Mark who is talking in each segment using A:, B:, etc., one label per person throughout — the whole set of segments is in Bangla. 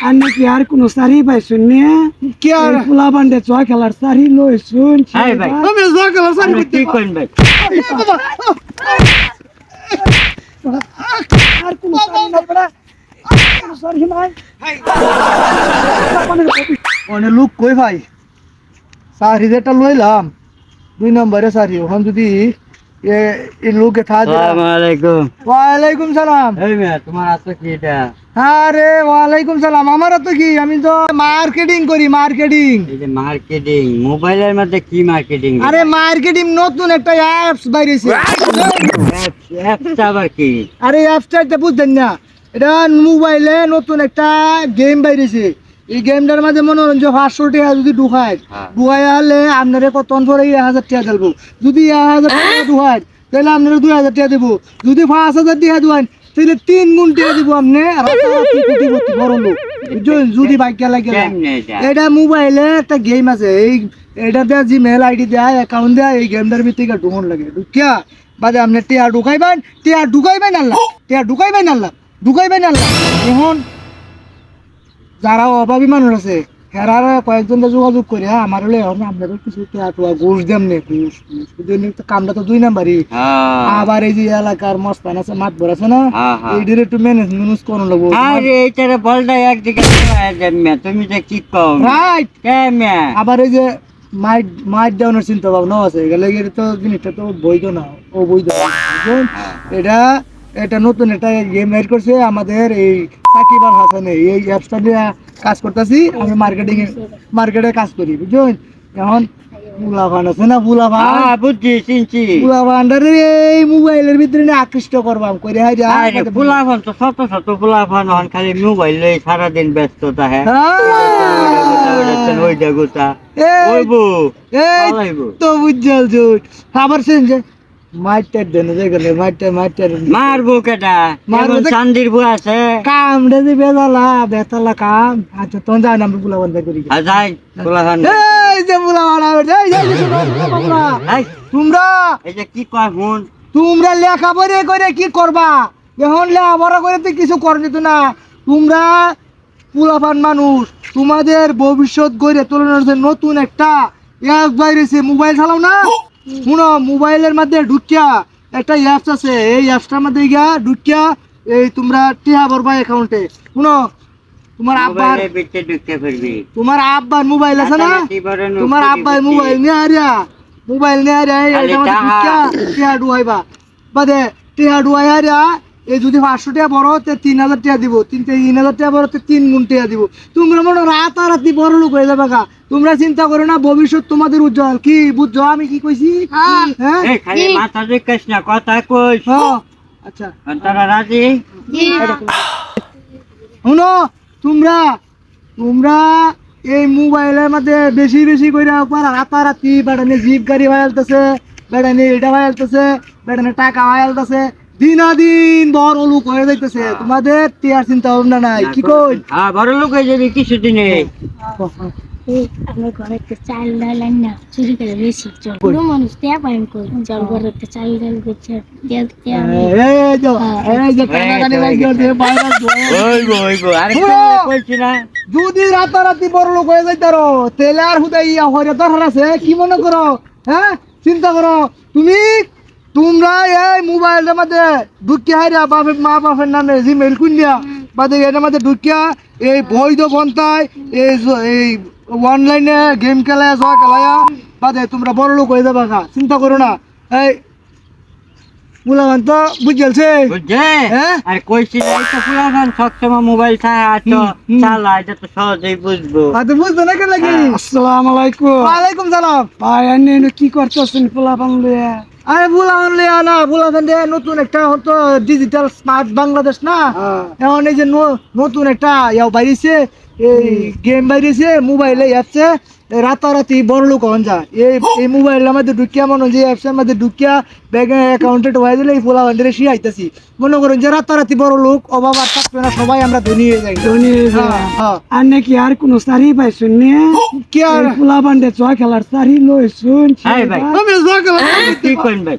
A: আর নাকি আর কোনো সারি পাইছুন নে
B: কি আর
A: পোলা বান্ডে চোয়া খেলার সারি লই শুন
C: এই ভাই।
B: আমি জগাল সারি
C: আপনি কি করেন ভাই
A: আর কোনো সারি না পড়া সারি নাই
B: মানে লোক কই ভাই সারি যেটা লইলাম দুই নম্বরে সারি ওখান যদি এ- এই লোকে থা
C: আসসালামু আলাইকুম
B: ওয়ালাইকুম সালাম
C: এই মিয়া তোমার আছে কি এটা
B: আরে ওয়ালাইকুম সালাম। আমার তো কি আমি তো মার্কেটিং করি মার্কেটিং
C: এই যে মার্কেটিং মোবাইলের মধ্যে কি মার্কেটিং
B: আরে মার্কেটিং নতুন একটা অ্যাপস বাইরেছে।
C: আবার কি?
B: আরে অ্যাপসটা বুঝছেন না। এটা মোবাইলে নতুন একটা গেম বাইরেছে। এই গেমটার মাঝে মনোরঞ্জন পাঁচশো টাকা যদি ঢুকায়
C: হ্যাঁ।
B: ঢুকাই হলে আপনারা কত পরে এক হাজার টাকা দেবো। যদি এক হাজার টাকা ঢুকায় তাহলে আপনারা দুই হাজার টাকা দেবো। যদি পাঁচ হাজার টাকা ঢুকান তাহলে তিন গুণ টাকা দিব আপনি রাতারাতি কোটিপতি বড় লোক যদি বাইক লাগে
C: এটা
B: এটা মোবাইলে একটা গেম আছে এই এটা দেয়া জিমেল আইডি দেয় অ্যাকাউন্ট দেয় এই গেমটার ভিতরে ঢুকন লাগে। ঢুকিয়া বাদে আপনি টিয়া ঢুকাইবেন টিয়া ঢুকাইবেন আল্লাহ টিয়া ঢুকাইবেন আল্লাহ ঢুকাইবেন আল্লাহ। এখন যারা অভাবী মানুষ আছে হেরারা কয়েকজন যোগাযোগ করে হ্যাঁ আমার হলে এখন আপনাদের কিছু ঘুষ দেন নে ঘুষ। তো কামটা তো দুই নাম্বারই।
C: হ্যাঁ।
B: আবার এই যে এলাকার মস্তান আছে মাত ভর আছে না
C: হ্যাঁ, হ্যাঁ।
B: একটু ম্যানেজ ম্যানেজ করুন লাগবো
C: আরে এইটারে বলটা একদিকে তুমি যে কি কও।
B: রাইট আবার এই যে মাইট মাইট ডাউনের চিন্তা ভাবনা আছে গেলে তো জিনিসটা তো বৈধ না ও বৈধ এটা এটা নতুন একটা গেম বের করছে আমাদের এই সাকিব আল হাসানে এই অ্যাপসটা নিয়ে কাজ করতেছি আমি মার্কেটিং মার্কেটে কাজ করি বুঝছেন এখন বুলাভান আছে না
C: হ্যাঁ বুঝছি চিনছি।
B: বুলাভান্ডার এই মোবাইলের ভিতরে নিয়ে আকৃষ্ট করবাম করে হাই যা
C: আরে ফুলাফান তো শত শত ফুলাফান হন খালি মোবাইল লই সারাদিন ব্যস্ত থাকে ওই দেগুতা ওই বউ
B: এই তো বুঝছাল জুট। আবার মাইটার দেন যেখানে মাইটার মাইটার
C: মারবো কেটা
B: মারবো
C: চান্দির বউ আছে?
B: কাম রে যে বেদালা বেতালা কাম। আচ্ছা তখন যাই না বুলা বন্ধ করি।
C: আর যাই ফুলাফান
B: এই যে বুলা বানা এই যে তোমরা তোমরা?
C: এই যে কি কয় হুন
B: তোমরা লেখা পড়ে করে কি করবা? এখন লেখাপড়া করে তো কিছু করে দিত না। তোমরা পুলাপান মানুষ। তোমাদের ভবিষ্যৎ গড়ে তোলানোর জন্য নতুন একটা মোবাইল চালাও না? শুনো মোবাইলের মধ্যে ঢুকিয়া একটা অ্যাপস আছে এই অ্যাপসটার মধ্যে গিয়া ঢুকিয়া এই তোমরা টিহা ভরবা অ্যাকাউন্টে শুনো তোমার আব্বার তোমার আব্বার মোবাইল আছে না?
C: নোট
B: তোমার
C: আব্বার
B: আব্বাই মোবাইল নিয়ে আরিয়া মোবাইল নিয়ে মধ্যে
C: টাহা।
B: ডুয়াইবা। বাদে টিহা ডুয়াই আরিয়া এই যদি পাঁচশো টাকা বড় তে তিন হাজার টাকা দিব। তিন তিন হাজার টাকা বড় তে তিন গুণ টাকা দিব। তোমরা মনে রাতারাতি বড় লোক হয়ে যাবে গা। তোমরা চিন্তা করো না ভবিষ্যৎ তোমাদের উজ্জ্বল। কি বুঝছ? আমি কি কইছি? হ্যাঁ।
C: মাথা দেখাস না কথা কইস।
B: হ্যাঁ। আচ্ছা।
C: তারা রাজি?
B: শুনো তোমরা তোমরা এই মোবাইলের মধ্যে বেশি বেশি করে রাতারাতি বেড়ানে জিপ গাড়ি আলতেছে বেড়ানে এটা আলতেছে বেড়ানে টাকা আলতেছে দিনাদিন বড় লোক হয়ে যাইতেছে। তোমাদের টিয়ার চিন্তা ভাবনা নাই। কি কই?
C: হ্যাঁ বড় লোক হয়ে যাবি
D: আমার ঘরে একটা চাল ডাল আন না চুরি করে বেশি। চল মানুষ দেয়া পাইম কই? চল ঘরে একটা চাল ডাল করছে তেল তেল
B: এই যে এই যে কানাকানি লাগি ওঠে বাইরে
C: ওইবো ওইবো আরে কইছি না।
B: যদি রাতারাতি বড় লোক হয়ে যাইতারো তেলে আর হুদাই ইয়া হরে দরকার আছে? কি মনে করো? হ্যাঁ? চিন্তা করো। তুমি তোমরা এই মোবাইলের মধ্যে ঢুকিয়া হাইরা বাপের মা বাপের নামে জিমেল বাদে এর মধ্যে ঢুকিয়া এই বৈধ পন্থায় এই এই অনলাইনে গেম খেলায় জয়া খেলায়া বাদে তোমরা বড় লোক হয়ে যাবে গা। চিন্তা করো না। এই মুলাগান তো বুঝছে?
C: বুঝছে
B: হ্যাঁ?
C: আর কইছি এই তো সবসময় মোবাইল ছাড়া আছো চালা এটা তো সহজেই বুঝব।
B: আর তো বুঝতো না কেন লাগি
A: আসসালামু আলাইকুম।
B: ওয়ালাইকুম সালাম।
A: ভাই আনি এনে কি করতেছেন পোলা বাংলা
B: আরে বুলান লিয়া না বুলান দে নতুন একটা হতো ডিজিটাল স্মার্ট বাংলাদেশ না? এখন এই যে নতুন একটা ইয়াও বাইরেছে এই গেম বাইরেছে মোবাইলে যাচ্ছে রাতারাতি বড় লোক হন যা। এই এই মোবাইলের মধ্যে ঢুকিয়া মনে হয় যে অ্যাপসের মধ্যে ঢুকিয়া ব্যাঙ্ক অ্যাকাউন্টে ঢোকাই দিলে এই পোলা বান্ডেরে শিয়ে আইতাছি মনে করেন যে রাতারাতি বড় লোক অভাব আর থাকবে না সবাই আমরা ধনী হয়ে যাই।
A: ধনী
B: হ্যাঁ, হ্যাঁ।
A: আর নাকি আর কোনো সারি পাইছুন নে?
B: কি আর
A: পোলা বান্ডে চোয়া খেলার সারি লই শুন
C: ভাই।
B: আমি জগাল
C: আপনি কি করেন ভাই?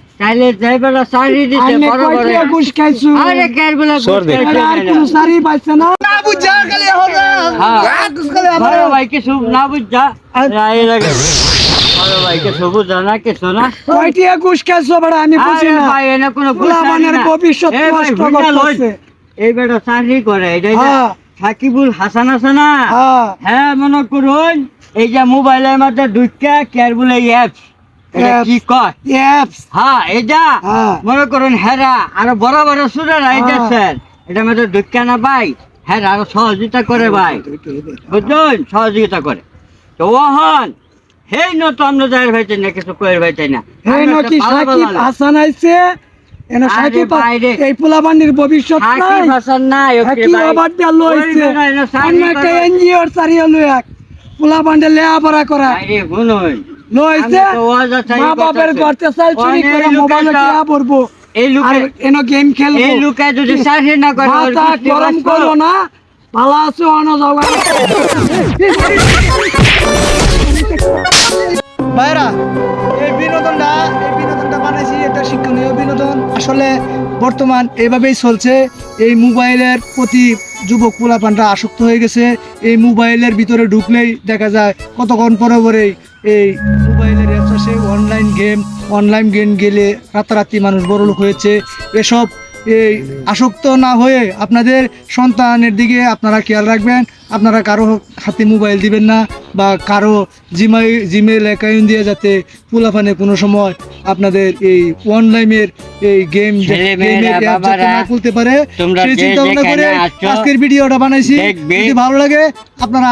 C: তাহলে যে বেটা চাকরি দিতে বড় বড়
A: ঘুষ খাইছো?
C: আরে কের বেলা
A: আরে আর কোনো সারি পাইছে না?
B: না বুঝা খালি
C: হ্যাঁ।
B: খালি
C: বড় ভাই কিছু না বুঝা। রায় লাগে। বড় ভাই না না।
A: কয়টিয়া ঘুষ খাইছো বেটা আমি বুঝি না।
C: ভাই এনে কোনো
A: পোলাপানের ভবিষ্যৎ
C: এই ভাই,
A: নষ্ট করতেছে।
C: এই বেটা চাকরি করে এটা
A: হ্যাঁ।
C: সাকিবুল হাসান আছে না?
A: হ্যাঁ।
C: হ্যাঁ মনে করুন এই যে মোবাইলের মধ্যে ঢুকা কেয়ার বলে অ্যাপস। কি কয়? হ্যাঁ এটা
A: হ্যাঁ।
C: মনে করুন হেরা আরও বড় বড় সুরেরা। স্যার এটার মধ্যে ঢুকা না ভাই? হ্যাঁ আরও সহযোগিতা করে ভাই। বুঝলেন? সহযোগিতা করে। তো ওহন হেই ন তো আমরা যাই ভাইতে না কিছু কয়ের ভাইতে না।
A: এই
C: আমরা
A: নাকি
C: তো ভালো
A: সাকিব হাসান আইছে এনে সাকিব এই পোলাপানির ভবিষ্যৎ নাই।
C: সাকিব হাসান না ওকে
A: কি
C: ভাই।
A: আবার দেয়া লইছে
C: এনে চাকরি
A: অন্য একটা
C: করে।
A: এনজিওর
C: আমি তো আচারি
A: মা বাপের চুরি করে
C: লোকের
A: মোবাইলে
C: সব-
A: টিয়া পড়ব।
C: এই লোকে
A: এনো গেম খেলব।
C: এই লোকে যদি চাকরি না করে
A: মাথা গরম করো না।
B: ভাইরা এই বিনোদনটা এই বিনোদনটা বানাইছি এটা শিক্ষণীয় বিনোদন। আসলে বর্তমান এভাবেই চলছে। এই মোবাইলের প্রতি যুবক পোলাপানরা আসক্ত হয়ে গেছে। এই মোবাইলের ভিতরে ঢুকলেই দেখা যায় কতক্ষণ পরে পরেই এই আসে অনলাইন গেম অনলাইন গেম গেলে রাতারাতি মানুষ বড়লোক হয়েছে। এসব এই আসক্ত না হয়ে আপনাদের সন্তানের দিকে আপনারা খেয়াল রাখবেন। আপনারা কারও হাতে মোবাইল দিবেন না বা কারও জিমাই জিমেল অ্যাকাউন্ট দিয়ে যাতে পোলাফানে কোনো সময় আপনাদের এই অনলাইনের এই গেম না খুলতে পারে সেই চিন্তা ভাবনা করে আজকের ভিডিওটা বানাইছি। যদি ভালো লাগে আপনারা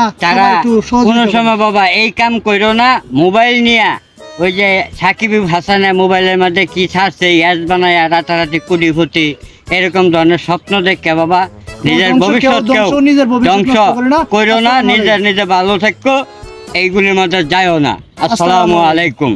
B: একটু
C: কোনো সময় বাবা এই কাম করো না মোবাইল নিয়া। ওই যে সাকিব হাসানের মোবাইলের মধ্যে কি ছাড়ছে ইয়াস বানায় রাতারাতি কুড়ি ফুটি এরকম ধরনের স্বপ্ন দেখে বাবা। নিজের ভবিষ্যৎ
B: ধ্বংস করে না। নিজের
C: নিজের নিজে ভালো থাকো এইগুলির মধ্যে যাইও না। আসসালামু আলাইকুম।